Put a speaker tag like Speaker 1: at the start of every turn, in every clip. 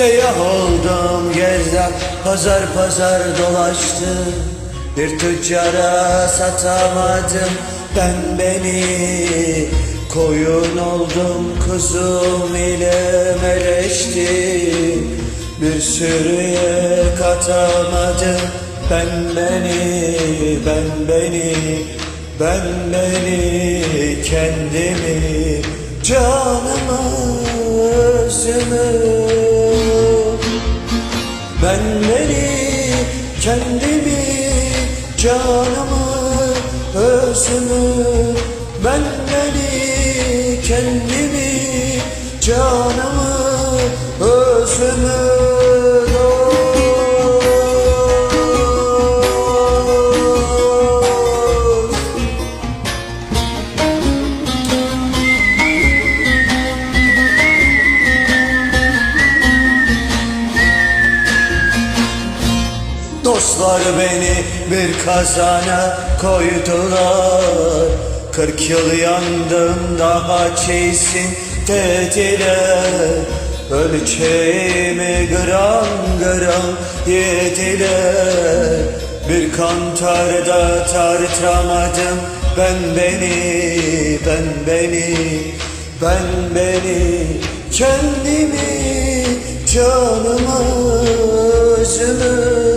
Speaker 1: Seyyah oldum gezdim Pazar pazar dolaştım. Bir tüccara satamadım. Ben beni Koyun oldum kuzum ile meleştim. Bir sürüye katamadım. Ben beni, ben beni Ben beni, kendimi Canımı, özümü beni, kendimi, canımı, özümü Ben beni, kendimi, canımı, özümü Dostlar beni bir kazana koydular. Kırk yıl yandım daha çeysin dediler Ölçeğimi gram gram yediler Bir kantarda tartamadım. Ben beni, ben beni, ben beni. Kendimi, canımı, özümü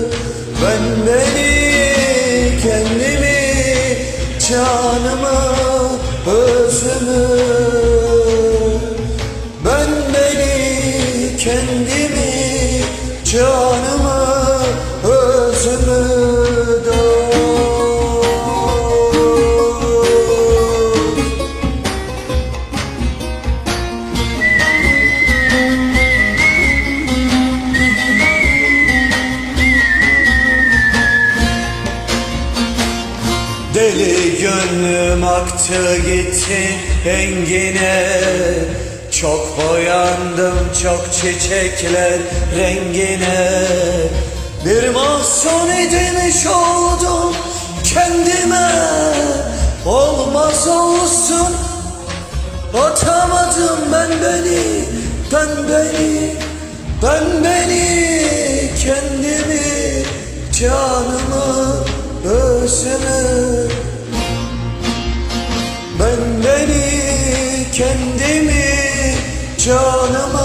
Speaker 1: özümü Deli gönlüm aktı gitti engine Çok boyandım çok çiçekler rengine Bir mahzun edilmiş oldum kendime. Olmaz olsun. Atamadım ben beni, ben beni, ben beni. Kendimi, canımı, özümü. Ben beni, kendimi, canımı